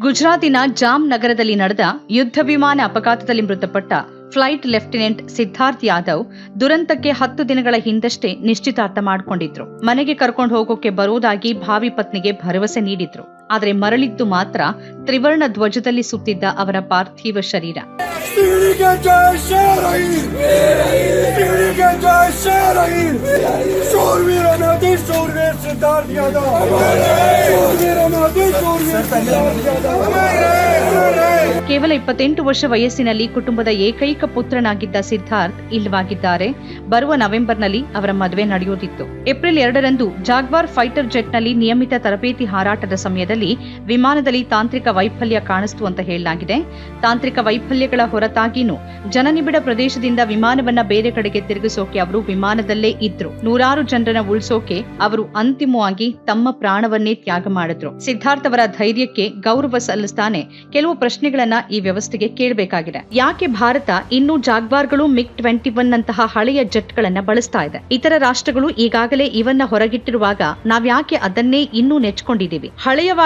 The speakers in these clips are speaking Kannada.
ಗುಜರಾತಿನ ಜಾಮ್ ನಗರದಲ್ಲಿ ನಡೆದ ಯುದ್ಧ ವಿಮಾನ ಅಪಘಾತದಲ್ಲಿ ಮೃತಪಟ್ಟ ಫ್ಲೈಟ್ ಲೆಫ್ಟಿನೆಂಟ್ ಸಿದ್ಧಾರ್ಥ್ ಯಾದವ್ ದುರಂತಕ್ಕೆ ಹತ್ತು ದಿನಗಳ ಹಿಂದಷ್ಟೇ ನಿಶ್ಚಿತಾರ್ಥ ಮಾಡಿಕೊಂಡಿದ್ರು. ಮನೆಗೆ ಕರ್ಕೊಂಡು ಹೋಗೋಕೆ ಬರುವುದಾಗಿ ಭಾವಿ ಪತ್ನಿಗೆ ಭರವಸೆ ನೀಡಿದ್ರು. ಆದರೆ ಮರಳಿದ್ದು ಮಾತ್ರ ತ್ರಿವರ್ಣ ಧ್ವಜದಲ್ಲಿ ಸುತ್ತಿದ್ದ ಅವರ ಪಾರ್ಥಿವ ಶರೀರ. ಕೇವಲ ಇಪ್ಪತ್ತೆಂಟು ವರ್ಷ ವಯಸ್ಸಿನಲ್ಲಿ ಕುಟುಂಬದ ಏಕೈಕ ಪುತ್ರನಾಗಿದ್ದ ಸಿದ್ಧಾರ್ಥ್ ಇಲ್ಲವಾಗಿದ್ದಾರೆ. ಬರುವ ನವೆಂಬರ್ನಲ್ಲಿ ಅವರ ಮದುವೆ ನಡೆಯುತ್ತಿತ್ತು ಏಪ್ರಿಲ್ ಎರಡರಂದು ಜಾಗ್ವಾರ್ ಫೈಟರ್ ಜೆಟ್ನಲ್ಲಿ ನಿಯಮಿತ ತರಬೇತಿ ಹಾರಾಟದ ಸಮಯದಲ್ಲಿ ವಿಮಾನದಲ್ಲಿ ತಾಂತ್ರಿಕ ವೈಫಲ್ಯ ಕಾಣಿಸ್ತು ಅಂತ ಹೇಳಲಾಗಿದೆ. ತಾಂತ್ರಿಕ ವೈಫಲ್ಯಗಳ ಹೊರತಾಗಿನೂ ಜನನಿಬಿಡ ಪ್ರದೇಶದಿಂದ ವಿಮಾನವನ್ನ ಬೇರೆ ಕಡೆಗೆ ತಿರುಗಿಸೋಕೆ ಅವರು ವಿಮಾನದಲ್ಲೇ ಇದ್ರು. ನೂರಾರು ಜನರನ್ನ ಉಳಿಸೋಕೆ ಅವರು ಅಂತಿಮವಾಗಿ ತಮ್ಮ ಪ್ರಾಣವನ್ನೇ ತ್ಯಾಗ ಮಾಡಿದ್ರು. ಸಿದ್ಧಾರ್ಥ್ ಅವರ ಧೈರ್ಯಕ್ಕೆ ಗೌರವ ಸಲ್ಲಿಸ್ತಾನೆ ಕೆಲವು ಪ್ರಶ್ನೆಗಳನ್ನ ಈ ವ್ಯವಸ್ಥೆಗೆ ಕೇಳಬೇಕಾಗಿದೆ. ಯಾಕೆ ಭಾರತ ಇನ್ನೂ ಜಾಗ್ವಾರ್ಗಳು ಮಿಗ್ ಟ್ವೆಂಟಿ ಒನ್ ನಂತಹ ಹಳೆಯ ಜೆಟ್ಗಳನ್ನ ಬಳಸ್ತಾ ಇದೆ? ಇತರ ರಾಷ್ಟ್ರಗಳು ಈಗಾಗಲೇ ಇವನ್ನ ಹೊರಗಿಟ್ಟಿರುವಾಗ ನಾವ್ಯಾಕೆ ಅದನ್ನೇ ಇನ್ನೂ ನೆಚ್ಕೊಂಡಿದ್ದೀವಿ?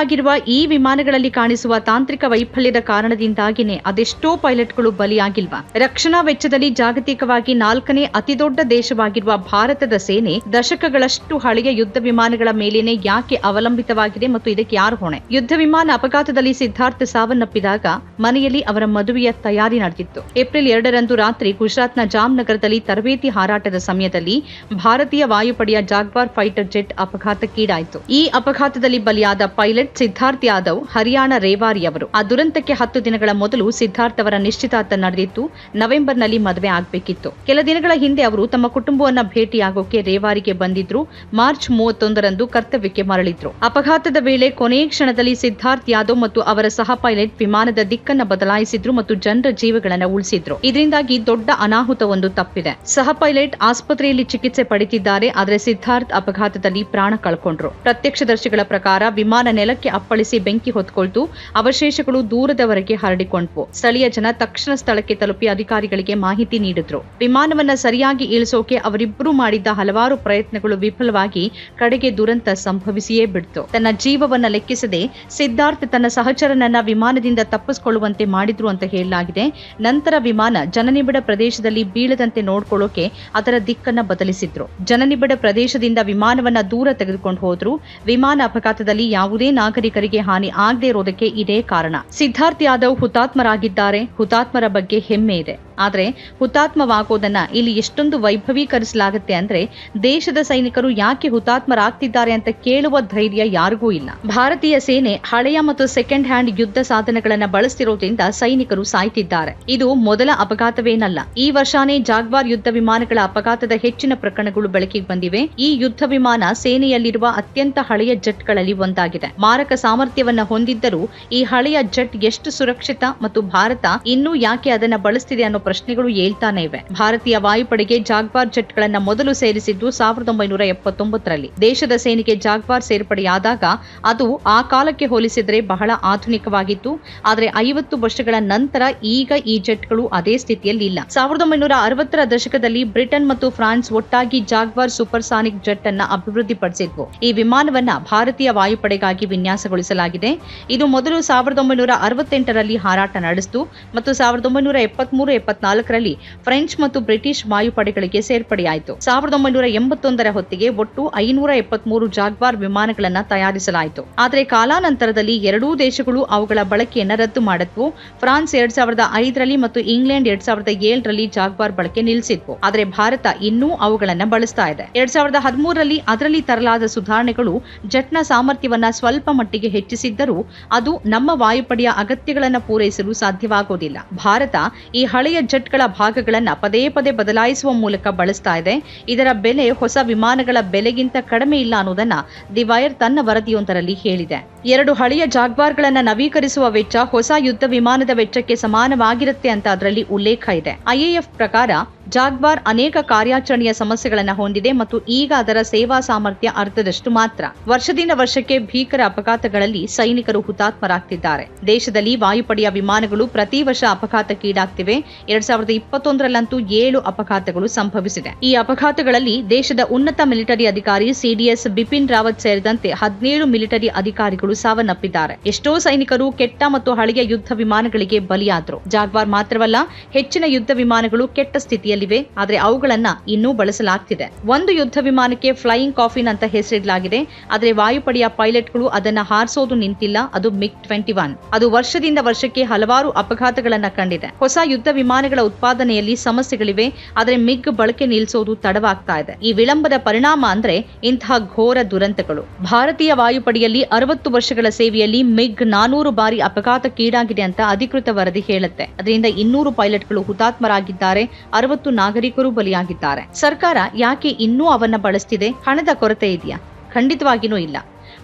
ಹಳೆಯವಾಗಿರುವ ಈ ವಿಮಾನಗಳಲ್ಲಿ ಕಾಣಿಸುವ ತಾಂತ್ರಿಕ ವೈಫಲ್ಯದ ಕಾರಣದಿಂದಾಗಿನೇ ಅದೆಷ್ಟೋ ಪೈಲಟ್ಗಳು ಬಲಿಯಾಗಿಲ್ವಾ? ರಕ್ಷಣಾ ವೆಚ್ಚದಲ್ಲಿ ಜಾಗತಿಕವಾಗಿ ನಾಲ್ಕನೇ ಅತಿದೊಡ್ಡ ದೇಶವಾಗಿರುವ ಭಾರತದ ಸೇನೆ ದಶಕಗಳಷ್ಟು ಹಳೆಯ ಯುದ್ಧ ವಿಮಾನಗಳ ಮೇಲೇನೆ ಯಾಕೆ ಅವಲಂಬಿತವಾಗಿದೆ ಮತ್ತು ಇದಕ್ಕೆ ಯಾರು ಹೊಣೆ? ಯುದ್ಧ ವಿಮಾನ ಅಪಘಾತದಲ್ಲಿ ಸಿದ್ಧಾರ್ಥ ಸಾವನ್ನಪ್ಪಿದಾಗ ಮನೆಯಲ್ಲಿ ಅವರ ಮದುವೆಯ ತಯಾರಿ ನಡೆದಿತ್ತು. ಏಪ್ರಿಲ್ ಎರಡರಂದು ರಾತ್ರಿ ಗುಜರಾತ್ನ ಜಾಮ್ನಗರದಲ್ಲಿ ತರಬೇತಿ ಹಾರಾಟದ ಸಮಯದಲ್ಲಿ ಭಾರತೀಯ ವಾಯುಪಡೆಯ ಜಾಗ್ವಾರ್ ಫೈಟರ್ ಜೆಟ್ ಅಪಘಾತಕ್ಕೀಡಾಯಿತು. ಈ ಅಪಘಾತದಲ್ಲಿ ಬಲಿಯಾದ ಪೈಲಟ್ ಸಿದ್ಧಾರ್ಥ್ ಯಾದವ್, ಹರಿಯಾಣ ರೇವಾರಿ ಅವರು. ಆ ದುರಂತಕ್ಕೆ ಹತ್ತು ದಿನಗಳ ಮೊದಲು ಸಿದ್ಧಾರ್ಥ್ ಅವರ ನಿಶ್ಚಿತಾರ್ಥ ನಡೆದಿತ್ತು ನವೆಂಬರ್ನಲ್ಲಿ ಮದುವೆ ಆಗಬೇಕಿತ್ತು. ಕೆಲ ದಿನಗಳ ಹಿಂದೆ ಅವರು ತಮ್ಮ ಕುಟುಂಬವನ್ನ ಭೇಟಿಯಾಗೋಕೆ ರೇವಾರಿಗೆ ಬಂದಿದ್ರು. ಮಾರ್ಚ್ ಮೂವತ್ತೊಂದರಂದು ಕರ್ತವ್ಯಕ್ಕೆ ಮರಳಿದ್ರು. ಅಪಘಾತದ ವೇಳೆ ಕೊನೆಯ ಕ್ಷಣದಲ್ಲಿ ಸಿದ್ಧಾರ್ಥ್ ಯಾದವ್ ಮತ್ತು ಅವರ ಸಹ ಪೈಲಟ್ ವಿಮಾನದ ದಿಕ್ಕನ್ನ ಬದಲಾಯಿಸಿದ್ರು ಮತ್ತು ಜನರ ಜೀವಗಳನ್ನು ಉಳಿಸಿದ್ರು. ಇದರಿಂದಾಗಿ ದೊಡ್ಡ ಅನಾಹುತವೊಂದು ತಪ್ಪಿದೆ. ಸಹ ಪೈಲಟ್ ಆಸ್ಪತ್ರೆಯಲ್ಲಿ ಚಿಕಿತ್ಸೆ ಪಡೆದಿದ್ದಾರೆ, ಆದರೆ ಸಿದ್ಧಾರ್ಥ್ ಅಪಘಾತದಲ್ಲಿ ಪ್ರಾಣ ಕಳ್ಕೊಂಡ್ರು. ಪ್ರತ್ಯಕ್ಷದರ್ಶಿಗಳ ಪ್ರಕಾರ ವಿಮಾನ ನೆಲಕ್ಕೆ ಅಪ್ಪಳಿಸಿ ಬೆಂಕಿ ಹೊತ್ಕೊಳ್ತು. ಅವಶೇಷಗಳು ದೂರದವರೆಗೆ ಹರಡಿಕೊಂಡ್ವು. ಸ್ಥಳೀಯ ಜನ ತಕ್ಷಣ ಸ್ಥಳಕ್ಕೆ ತಲುಪಿ ಅಧಿಕಾರಿಗಳಿಗೆ ಮಾಹಿತಿ ನೀಡಿದ್ರು. ವಿಮಾನವನ್ನ ಸರಿಯಾಗಿ ಇಳಿಸೋಕೆ ಅವರಿಬ್ಬರು ಮಾಡಿದ್ದ ಹಲವಾರು ಪ್ರಯತ್ನಗಳು ವಿಫಲವಾಗಿ ಕಡೆಗೆ ದುರಂತ ಸಂಭವಿಸಿಯೇ ಬಿಡ್ತು. ತನ್ನ ಜೀವವನ್ನ ಲೆಕ್ಕಿಸದೆ ಸಿದ್ಧಾರ್ಥ್ ತನ್ನ ಸಹಚರನನ್ನ ವಿಮಾನದಿಂದ ತಪ್ಪಿಸಿಕೊಳ್ಳುವಂತೆ ಮಾಡಿದ್ರು ಅಂತ ಹೇಳಲಾಗಿದೆ. ನಂತರ ವಿಮಾನ ಜನನಿಬಿಡ ಪ್ರದೇಶದಲ್ಲಿ ಬೀಳದಂತೆ ನೋಡ್ಕೊಳ್ಳೋಕೆ ಅದರ ದಿಕ್ಕನ್ನ ಬದಲಿಸಿದ್ರು. ಜನನಿಬಿಡ ಪ್ರದೇಶದಿಂದ ವಿಮಾನವನ್ನ ದೂರ ತೆಗೆದುಕೊಂಡು ಹೋದ್ರು. ವಿಮಾನ ಅಪಘಾತದಲ್ಲಿ ಯಾವುದೇ ನಾಗರಿಕರಿಗೆ ಹಾನಿ ಆಗದೇ ಇರೋದಕ್ಕೆ ಇದೇ ಕಾರಣ. ಸಿದ್ಧಾರ್ಥ್ ಯಾದವ್ ಹುತಾತ್ಮರಾಗಿದ್ದಾರೆ. ಹುತಾತ್ಮರ ಬಗ್ಗೆ ಹೆಮ್ಮೆ ಇದೆ. ಆದರೆ ಹುತಾತ್ಮವಾಗೋದನ್ನ ಇಲ್ಲಿ ಎಷ್ಟೊಂದು ವೈಭವೀಕರಿಸಲಾಗುತ್ತೆ ಅಂದ್ರೆ ದೇಶದ ಸೈನಿಕರು ಯಾಕೆ ಹುತಾತ್ಮರಾಗ್ತಿದ್ದಾರೆ ಅಂತ ಕೇಳುವ ಧೈರ್ಯ ಯಾರಿಗೂ ಇಲ್ಲ. ಭಾರತೀಯ ಸೇನೆ ಹಳೆಯ ಮತ್ತು ಸೆಕೆಂಡ್ ಹ್ಯಾಂಡ್ ಯುದ್ಧ ಸಾಧನಗಳನ್ನ ಬಳಸ್ತಿರೋದ್ರಿಂದ ಸೈನಿಕರು ಸಾಯ್ತಿದ್ದಾರೆ. ಇದು ಮೊದಲ ಅಪಘಾತವೇನಲ್ಲ. ಈ ವರ್ಷಾನೇ ಜಾಗ್ವಾರ್ ಯುದ್ಧ ವಿಮಾನಗಳ ಅಪಘಾತದ ಹೆಚ್ಚಿನ ಪ್ರಕರಣಗಳು ಬೆಳಕಿಗೆ ಬಂದಿವೆ. ಈ ಯುದ್ಧ ವಿಮಾನ ಸೇನೆಯಲ್ಲಿರುವ ಅತ್ಯಂತ ಹಳೆಯ ಜೆಟ್ಗಳಲ್ಲಿ ಒಂದಾಗಿದೆ. ಮಾರಕ ಸಾಮರ್ಥ್ಯವನ್ನ ಹೊಂದಿದ್ದರೂ ಈ ಹಳೆಯ ಜೆಟ್ ಎಷ್ಟು ಸುರಕ್ಷಿತ ಮತ್ತು ಭಾರತ ಇನ್ನೂ ಯಾಕೆ ಅದನ್ನ ಬಳಸ್ತಿದೆ ಅನ್ನೋ ಪ್ರಶ್ನೆಗಳು ಏಳ್ತಾನೆ ಇವೆ. ಭಾರತೀಯ ವಾಯುಪಡೆಗೆ ಜಾಗ್ವಾರ್ ಜೆಟ್ಗಳನ್ನ ಮೊದಲು ಸೇರಿಸಿದ್ದು ಸಾವಿರದ ಒಂಬೈನೂರ ಎಪ್ಪತ್ತೊಂಬತ್ತರಲ್ಲಿ. ದೇಶದ ಸೇನೆಗೆ ಜಾಗ್ವಾರ್ ಸೇರ್ಪಡೆಯಾದಾಗ ಅದು ಆ ಕಾಲಕ್ಕೆ ಹೋಲಿಸಿದರೆ ಬಹಳ ಆಧುನಿಕವಾಗಿತ್ತು. ಆದರೆ ಐವತ್ತು ವರ್ಷಗಳ ನಂತರ ಈಗ ಈ ಜೆಟ್ಗಳು ಅದೇ ಸ್ಥಿತಿಯಲ್ಲಿ ಇಲ್ಲ. ಸಾವಿರದ ಒಂಬೈನೂರ ಅರವತ್ತರ ದಶಕದಲ್ಲಿ ಬ್ರಿಟನ್ ಮತ್ತು ಫ್ರಾನ್ಸ್ ಒಟ್ಟಾಗಿ ಜಾಗ್ವಾರ್ ಸೂಪರ್ಸಾನಿಕ್ ಜೆಟ್ ಅನ್ನ ಅಭಿವೃದ್ಧಿಪಡಿಸಿದ್ವು. ಈ ವಿಮಾನವನ್ನ ಭಾರತೀಯ ವಾಯುಪಡೆಗಾಗಿ ವಿನ್ಯಾಸಗೊಳಿಸಲಾಗಿದೆ. ಇದು ಮೊದಲು ಸಾವಿರದ ಒಂಬೈನೂರ ಅರವತ್ತೆಂಟರಲ್ಲಿ ಹಾರಾಟ ನಡೆಸಿತು ಮತ್ತು ಸಾವಿರದ ಒಂಬೈನೂರ ಎಪ್ಪತ್ಮೂರು ಎಪ್ಪತ್ನಾಲ್ಕರಲ್ಲಿ ಫ್ರೆಂಚ್ ಮತ್ತು ಬ್ರಿಟಿಷ್ ವಾಯುಪಡೆಗಳಿಗೆ ಸೇರ್ಪಡೆಯಾಯಿತು. ಸಾವಿರದ ಒಂಬೈನೂರ ಎಂಬತ್ತೊಂದರ ಹೊತ್ತಿಗೆ ಒಟ್ಟು ಐನೂರ ಎಪ್ಪತ್ಮೂರು ಜಾಗ್ವಾರ್ ವಿಮಾನಗಳನ್ನು ತಯಾರಿಸಲಾಯಿತು. ಆದರೆ ಕಾಲಾನಂತರದಲ್ಲಿ ಎರಡೂ ದೇಶಗಳು ಅವುಗಳ ಬಳಕೆಯನ್ನು ರದ್ದು ಮಾಡಿದ್ವು. ಫ್ರಾನ್ಸ್ ಎರಡ್ ಸಾವಿರದ ಐದರಲ್ಲಿ ಮತ್ತು ಇಂಗ್ಲೆಂಡ್ ಎರಡ್ ಸಾವಿರದ ಏಳರಲ್ಲಿ ಜಾಗ್ವಾರ್ ಬಳಕೆ ನಿಲ್ಲಿಸಿತ್ತು ಆದರೆ ಭಾರತ ಇನ್ನೂ ಅವುಗಳನ್ನು ಬಳಸ್ತಾ ಇದೆ. ಎರಡ್ ಸಾವಿರದ ಹದಿಮೂರರಲ್ಲಿ ಅದರಲ್ಲಿ ತರಲಾದ ಸುಧಾರಣೆಗಳು ಜಟ್ನ ಸಾಮರ್ಥ್ಯವನ್ನ ಸ್ವಲ್ಪ ಮಟ್ಟಿಗೆ ಹೆಚ್ಚಿಸಿದ್ದರೂ ಅದು ನಮ್ಮ ವಾಯುಪಡೆಯ ಅಗತ್ಯಗಳನ್ನು ಪೂರೈಸಲು ಸಾಧ್ಯವಾಗೋದಿಲ್ಲ. ಭಾರತ ಈ ಹಳೆಯ ಜೆಟ್ಗಳ ಭಾಗಗಳನ್ನು ಪದೇ ಪದೇ ಬದಲಾಯಿಸುವ ಮೂಲಕ ಬಳಸ್ತಾ ಇದೆ. ಇದರ ಬೆಲೆ ಹೊಸ ವಿಮಾನಗಳ ಬೆಲೆಗಿಂತ ಕಡಿಮೆ ಇಲ್ಲ ಅನ್ನೋದನ್ನ ದಿ ವೈರ್ ತನ್ನ ವರದಿಯೊಂದರಲ್ಲಿ ಹೇಳಿದೆ. ಎರಡು ಹಳೆಯ ಜಾಗ್ವಾರ್ಗಳನ್ನು ನವೀಕರಿಸುವ ವೆಚ್ಚ ಹೊಸ ಯುದ್ಧ ವಿಮಾನದ ವೆಚ್ಚಕ್ಕೆ ಸಮಾನವಾಗಿರುತ್ತೆ ಅಂತ ಅದರಲ್ಲಿ ಉಲ್ಲೇಖ ಇದೆ. ಐಎಎಫ್ ಪ್ರಕಾರ ಜಾಗ್ವಾರ್ ಅನೇಕ ಕಾರ್ಯಾಚರಣೆಯ ಸಮಸ್ಯೆಗಳನ್ನು ಹೊಂದಿದೆ ಮತ್ತು ಈಗ ಅದರ ಸೇವಾ ಸಾಮರ್ಥ್ಯ ಅರ್ಧದಷ್ಟು ಮಾತ್ರ. ವರ್ಷದಿಂದ ವರ್ಷಕ್ಕೆ ಭೀಕರ ಅಪಘಾತಗಳಲ್ಲಿ ಸೈನಿಕರು ಹುತಾತ್ಮರಾಗ್ತಿದ್ದಾರೆ. ದೇಶದಲ್ಲಿ ವಾಯುಪಡೆಯ ವಿಮಾನಗಳು ಪ್ರತಿ ವರ್ಷ ಅಪಘಾತಕ್ಕೀಡಾಗ್ತಿವೆ ಎರಡ್ ಸಾವಿರದ ಇಪ್ಪತ್ತೊಂದರಲ್ಲಂತೂ ಏಳು ಅಪಘಾತಗಳು ಸಂಭವಿಸಿದೆ. ಈ ಅಪಘಾತಗಳಲ್ಲಿ ದೇಶದ ಉನ್ನತ ಮಿಲಿಟರಿ ಅಧಿಕಾರಿ ಸಿಡಿಎಸ್ ಬಿಪಿನ್ ರಾವತ್ ಸೇರಿದಂತೆ ಹದಿನೇಳು ಮಿಲಿಟರಿ ಅಧಿಕಾರಿಗಳು ಸಾವನ್ನಪ್ಪಿದ್ದಾರೆ. ಎಷ್ಟೋ ಸೈನಿಕರು ಕೆಟ್ಟ ಮತ್ತು ಹಳೆಯ ಯುದ್ಧ ವಿಮಾನಗಳಿಗೆ ಬಲಿಯಾದರು. ಜಾಗ್ವಾರ್ ಮಾತ್ರವಲ್ಲ, ಹೆಚ್ಚಿನ ಯುದ್ಧ ವಿಮಾನಗಳು ಕೆಟ್ಟ ಸ್ಥಿತಿಯಲ್ಲಿವೆ ಆದರೆ ಅವುಗಳನ್ನ ಇನ್ನೂ ಬಳಸಲಾಗ್ತಿದೆ. ಒಂದು ಯುದ್ಧ ವಿಮಾನಕ್ಕೆ ಫ್ಲೈಯಿಂಗ್ ಕಾಫಿನ್ ಅಂತ ಹೆಸರಿಡಲಾಗಿದೆ, ಆದರೆ ವಾಯುಪಡೆಯ ಪೈಲಟ್ಗಳು ಅದನ್ನ ಹಾರಿಸೋದು ನಿಂತಿಲ್ಲ, ಅದು ಮಿಗ್ ಟ್ವೆಂಟಿ ಒನ್. ಅದು ವರ್ಷದಿಂದ ವರ್ಷಕ್ಕೆ ಹಲವಾರು ಅಪಘಾತಗಳನ್ನ ಕಂಡಿದೆ. ಹೊಸ ಯುದ್ಧ ವಿಮಾನಗಳ ಉತ್ಪಾದನೆಯಲ್ಲಿ ಸಮಸ್ಯೆಗಳಿವೆ, ಆದರೆ ಮಿಗ್ ಬಳಕೆ ನಿಲ್ಲಿಸೋದು ತಡವಾಗ್ತಾ ಇದೆ. ಈ ವಿಳಂಬದ ಪರಿಣಾಮ ಅಂದ್ರೆ ಇಂತಹ ಘೋರ ದುರಂತಗಳು. ಭಾರತೀಯ ವಾಯುಪಡೆಯಲ್ಲಿ ಅರವತ್ತು ವರ್ಷಗಳ ಸೇವೆಯಲ್ಲಿ ಮಿಗ್ ನಾನೂರು ಬಾರಿ ಅಪಘಾತಕ್ಕೀಡಾಗಿದೆ ಅಂತ ಅಧಿಕೃತ ವರದಿ ಹೇಳುತ್ತೆ. ಅದರಿಂದ ಇನ್ನೂರು ಪೈಲಟ್ಗಳು ಹುತಾತ್ಮರಾಗಿದ್ದಾರೆ, ಅರವತ್ತು ನಾಗರಿಕರು ಬಲಿಯಾಗಿದ್ದಾರೆ. ಸರ್ಕಾರ ಯಾಕೆ ಇನ್ನೂ ಅವನ್ನ ಬಳಸ್ತಿದೆ? ಹಣದ ಕೊರತೆ ಇದೆಯಾ? ಖಂಡಿತವಾಗಿನೂ ಇಲ್ಲ.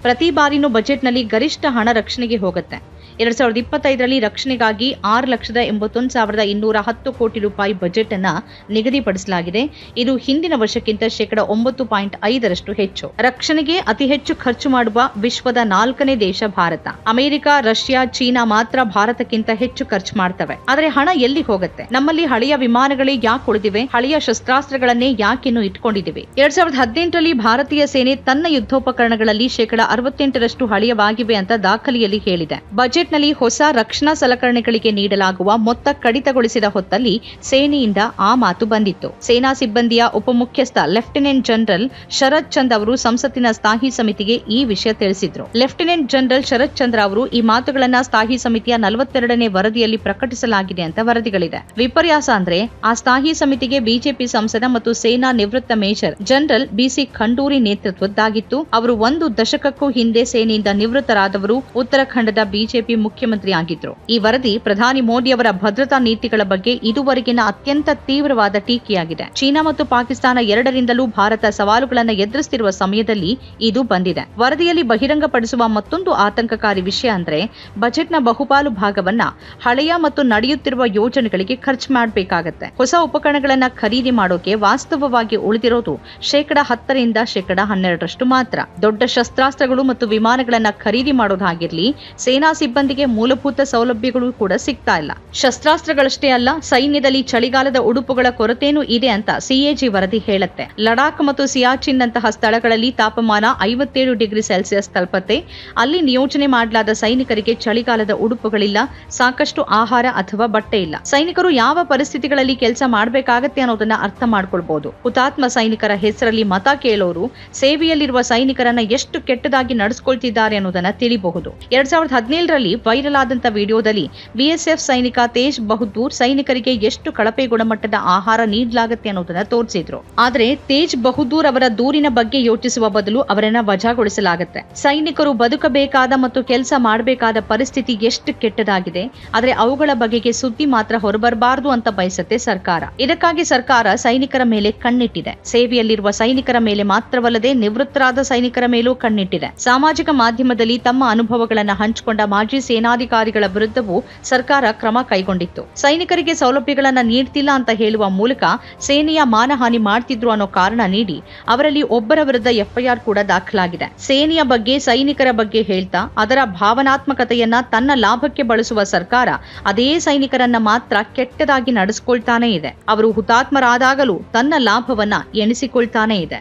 ಪ್ರತಿ ಬಾರಿನೂ ಬಜೆಟ್ನಲ್ಲಿ ಗರಿಷ್ಠ ಹಣ ರಕ್ಷಣೆಗೆ ಹೋಗುತ್ತೆ. ಎರಡ್ ಸಾವಿರದ ಇಪ್ಪತ್ತೈದರಲ್ಲಿ ರಕ್ಷಣೆಗಾಗಿ ಆರು ಲಕ್ಷದ ಎಂಬತ್ತೊಂದು ಸಾವಿರದ ಇನ್ನೂರ ಹತ್ತು ಕೋಟಿ ರೂಪಾಯಿ ಬಜೆಟ್ ಅನ್ನ ನಿಗದಿಪಡಿಸಲಾಗಿದೆ. ಇದು ಹಿಂದಿನ ವರ್ಷಕ್ಕಿಂತ ಶೇಕಡ ಒಂಬತ್ತು ಪಾಯಿಂಟ್ ಐದರಷ್ಟು ಹೆಚ್ಚು. ರಕ್ಷಣೆಗೆ ಅತಿ ಹೆಚ್ಚು ಖರ್ಚು ಮಾಡುವ ವಿಶ್ವದ ನಾಲ್ಕನೇ ದೇಶ ಭಾರತ. ಅಮೆರಿಕ, ರಷ್ಯಾ, ಚೀನಾ ಮಾತ್ರ ಭಾರತಕ್ಕಿಂತ ಹೆಚ್ಚು ಖರ್ಚು ಮಾಡ್ತವೆ. ಆದರೆ ಹಣ ಎಲ್ಲಿ ಹೋಗುತ್ತೆ? ನಮ್ಮಲ್ಲಿ ಹಳೆಯ ವಿಮಾನಗಳೇ ಯಾಕೆ ಉಳಿದಿವೆ? ಹಳೆಯ ಶಸ್ತ್ರಾಸ್ತ್ರಗಳನ್ನೇ ಯಾಕಿನ್ನು ಇಟ್ಕೊಂಡಿದ್ದೀವಿ? ಎರಡ್ ಸಾವಿರದ ಹದಿನೆಂಟರಲ್ಲಿ ಭಾರತೀಯ ಸೇನೆ ತನ್ನ ಯುದ್ಧೋಪಕರಣಗಳಲ್ಲಿ ಶೇಕಡ ಅರವತ್ತೆಂಟರಷ್ಟು ಹಳೆಯವಾಗಿವೆ ಅಂತ ದಾಖಲೆಯಲ್ಲಿ ಹೇಳಿದೆ. ಬಜೆಟ್ನಲ್ಲಿ ಹೊಸ ರಕ್ಷಣಾ ಸಲಕರಣೆಗಳಿಗೆ ನೀಡಲಾಗುವ ಮೊತ್ತ ಕಡಿತಗೊಳಿಸಿದ ಹೊತ್ತಲ್ಲಿ ಸೇನೆಯಿಂದ ಆ ಮಾತು ಬಂದಿತ್ತು. ಸೇನಾ ಸಿಬ್ಬಂದಿಯ ಉಪಮುಖ್ಯಸ್ಥ ಲೆಫ್ಟಿನೆಂಟ್ ಜನರಲ್ ಶರತ್ ಚಂದ್ ಅವರು ಸಂಸತ್ತಿನ ಸ್ಥಾಯಿ ಸಮಿತಿಗೆ ಈ ವಿಷಯ ತಿಳಿಸಿದ್ರು. ಲೆಫ್ಟಿನೆಂಟ್ ಜನರಲ್ ಶರತ್ ಚಂದ್ರ ಅವರು ಈ ಮಾತುಗಳನ್ನ ಸ್ಥಾಯಿ ಸಮಿತಿಯ ನಲವತ್ತೆರಡನೇ ವರದಿಯಲ್ಲಿ ಪ್ರಕಟಿಸಲಾಗಿದೆ ಅಂತ ವರದಿಗಳಿದೆ. ವಿಪರ್ಯಾಸ ಅಂದ್ರೆ ಆ ಸ್ಥಾಯಿ ಸಮಿತಿಗೆ ಬಿಜೆಪಿ ಸಂಸದ ಮತ್ತು ಸೇನಾ ನಿವೃತ್ತ ಮೇಜರ್ ಜನರಲ್ ಬಿಸಿ ಖಂಡೂರಿ ನೇತೃತ್ವದ್ದಾಗಿತ್ತು. ಅವರು ಒಂದು ದಶಕಕ್ಕೂ ಹಿಂದೆ ಸೇನೆಯಿಂದ ನಿವೃತ್ತರಾದವರು ಉತ್ತರಾಖಂಡದ ಬಿಜೆಪಿ ಮುಖ್ಯಮಂತ್ರಿ ಆಗಿದ್ರು ಈ ವರದಿ ಪ್ರಧಾನಿ ಮೋದಿ ಅವರ ಭದ್ರತಾ ನೀತಿಗಳ ಬಗ್ಗೆ ಇದುವರೆಗಿನ ಅತ್ಯಂತ ತೀವ್ರವಾದ ಟೀಕೆಯಾಗಿದೆ. ಚೀನಾ ಮತ್ತು ಪಾಕಿಸ್ತಾನ ಎರಡರಿಂದಲೂ ಭಾರತ ಸವಾಲುಗಳನ್ನು ಎದುರಿಸುತ್ತಿರುವ ಸಮಯದಲ್ಲಿ ಇದು ಬಂದಿದೆ. ವರದಿಯಲ್ಲಿ ಬಹಿರಂಗಪಡಿಸುವ ಮತ್ತೊಂದು ಆತಂಕಕಾರಿ ವಿಷಯ ಅಂದ್ರೆ ಬಜೆಟ್ನ ಬಹುಪಾಲು ಭಾಗವನ್ನ ಹಳೆಯ ಮತ್ತು ನಡೆಯುತ್ತಿರುವ ಯೋಜನೆಗಳಿಗೆ ಖರ್ಚು ಮಾಡಬೇಕಾಗತ್ತೆ. ಹೊಸ ಉಪಕರಣಗಳನ್ನ ಖರೀದಿ ಮಾಡೋಕೆ ವಾಸ್ತವವಾಗಿ ಉಳಿದಿರೋದು ಶೇಕಡ ಹತ್ತರಿಂದ ಶೇಕಡ ಹನ್ನೆರಡರಷ್ಟು ಮಾತ್ರ. ದೊಡ್ಡ ಶಸ್ತ್ರಾಸ್ತ್ರಗಳು ಮತ್ತು ವಿಮಾನಗಳನ್ನ ಖರೀದಿ ಮಾಡೋದಾಗಿರ್ಲಿ, ಸೇನಾ ಸಿಬ್ಬಂದಿಗೆ ಮೂಲಭೂತ ಸೌಲಭ್ಯಗಳು ಕೂಡ ಸಿಗ್ತಾ ಇಲ್ಲ. ಶಸ್ತ್ರಾಸ್ತ್ರಗಳಷ್ಟೇ ಅಲ್ಲ, ಸೈನ್ಯದಲ್ಲಿ ಚಳಿಗಾಲದ ಉಡುಪುಗಳ ಕೊರತೆನೂ ಇದೆ ಅಂತ ಸಿಎಜಿ ವರದಿ ಹೇಳುತ್ತೆ. ಲಡಾಖ್ ಮತ್ತು ಸಿಯಾಚಿನ್ ನಂತಹ ಸ್ಥಳಗಳಲ್ಲಿ ತಾಪಮಾನ ಐವತ್ತೇಳು ಡಿಗ್ರಿ ಸೆಲ್ಸಿಯಸ್ ತಲುಪತ್ತೆ. ಅಲ್ಲಿ ನಿಯೋಜನೆ ಮಾಡಲಾದ ಸೈನಿಕರಿಗೆ ಚಳಿಗಾಲದ ಉಡುಪುಗಳಿಲ್ಲ, ಸಾಕಷ್ಟು ಆಹಾರ ಅಥವಾ ಬಟ್ಟೆ ಇಲ್ಲ. ಸೈನಿಕರು ಯಾವ ಪರಿಸ್ಥಿತಿಗಳಲ್ಲಿ ಕೆಲಸ ಮಾಡಬೇಕಾಗತ್ತೆ ಅನ್ನೋದನ್ನ ಅರ್ಥ ಮಾಡ್ಕೊಳ್ಬಹುದು ಹುತಾತ್ಮ ಸೈನಿಕರ ಹೆಸರಲ್ಲಿ ಮತ ಕೇಳೋರು, ಸೇವೆಯಲ್ಲಿರುವ ಸೈನಿಕರನ್ನ ಎಷ್ಟು ಕೆಟ್ಟದಾಗಿ ನಡೆಸ್ಕೊಳ್ತಿದ್ದಾರೆ ಅನ್ನೋದನ್ನ ತಿಳಿಬಹುದು. ಎರಡ್ ಸಾವಿರದ ಹದಿನೇಳರಲ್ಲಿ ವೈರಲ್ ಆದಂತ ವಿಡಿಯೋದಲ್ಲಿ ಬಿಎಸ್ಎಫ್ ಸೈನಿಕ ತೇಜ್ ಬಹದ್ದೂರ್ ಸೈನಿಕರಿಗೆ ಎಷ್ಟು ಕಳಪೆ ಗುಣಮಟ್ಟದ ಆಹಾರ ನೀಡಲಾಗುತ್ತೆ ಅನ್ನೋದನ್ನ ತೋರಿಸಿದ್ರು. ಆದ್ರೆ ತೇಜ್ ಬಹದ್ದೂರ್ ಅವರ ದೂರಿನ ಬಗ್ಗೆ ಯೋಚಿಸುವ ಬದಲು ಅವರನ್ನ ವಜಾಗೊಳಿಸಲಾಗುತ್ತೆ. ಸೈನಿಕರು ಬದುಕಬೇಕಾದ ಮತ್ತು ಕೆಲಸ ಮಾಡಬೇಕಾದ ಪರಿಸ್ಥಿತಿ ಎಷ್ಟು ಕೆಟ್ಟದಾಗಿದೆ, ಆದ್ರೆ ಅವುಗಳ ಬಗೆಗೆ ಸುದ್ದಿ ಮಾತ್ರ ಹೊರಬರಬಾರದು ಅಂತ ಬಯಸುತ್ತೆ ಸರ್ಕಾರ. ಇದಕ್ಕಾಗಿ ಸರ್ಕಾರ ಸೈನಿಕರ ಮೇಲೆ ಕಣ್ಣಿಟ್ಟಿದೆ. ಸೇವೆಯಲ್ಲಿರುವ ಸೈನಿಕರ ಮೇಲೆ ಮಾತ್ರವಲ್ಲದೆ ನಿವೃತ್ತರಾದ ಸೈನಿಕರ ಮೇಲೂ ಕಣ್ಣಿಟ್ಟಿದೆ. ಸಾಮಾಜಿಕ ಮಾಧ್ಯಮದಲ್ಲಿ ತಮ್ಮ ಅನುಭವಗಳನ್ನು ಹಂಚಿಕೊಂಡ ಮಾಜಿ ಸೇನಾಧಿಕಾರಿಗಳ ವಿರುದ್ಧವೂ ಸರ್ಕಾರ ಕ್ರಮ ಕೈಗೊಂಡಿತ್ತು. ಸೈನಿಕರಿಗೆ ಸೌಲಭ್ಯಗಳನ್ನು ನೀಡ್ತಿಲ್ಲ ಅಂತ ಹೇಳುವ ಮೂಲಕ ಸೇನೆಯ ಮಾನಹಾನಿ ಮಾಡ್ತಿದ್ರು ಅನ್ನೋ ಕಾರಣ ನೀಡಿ ಅವರಲ್ಲಿ ಒಬ್ಬರ ವಿರುದ್ಧ ಎಫ್ಐಆರ್ ಕೂಡ ದಾಖಲಾಗಿದೆ. ಸೇನೆಯ ಬಗ್ಗೆ, ಸೈನಿಕರ ಬಗ್ಗೆ ಹೇಳ್ತಾ ಅದರ ಭಾವನಾತ್ಮಕತೆಯನ್ನ ತನ್ನ ಲಾಭಕ್ಕೆ ಬಳಸುವ ಸರ್ಕಾರ ಅದೇ ಸೈನಿಕರನ್ನ ಮಾತ್ರ ಕೆಟ್ಟದಾಗಿ ನಡೆಸಿಕೊಳ್ತಾನೆ ಇದೆ. ಅವರು ಹುತಾತ್ಮರಾದಾಗಲೂ ತನ್ನ ಲಾಭವನ್ನ ಎಣಿಸಿಕೊಳ್ತಾನೆ ಇದೆ.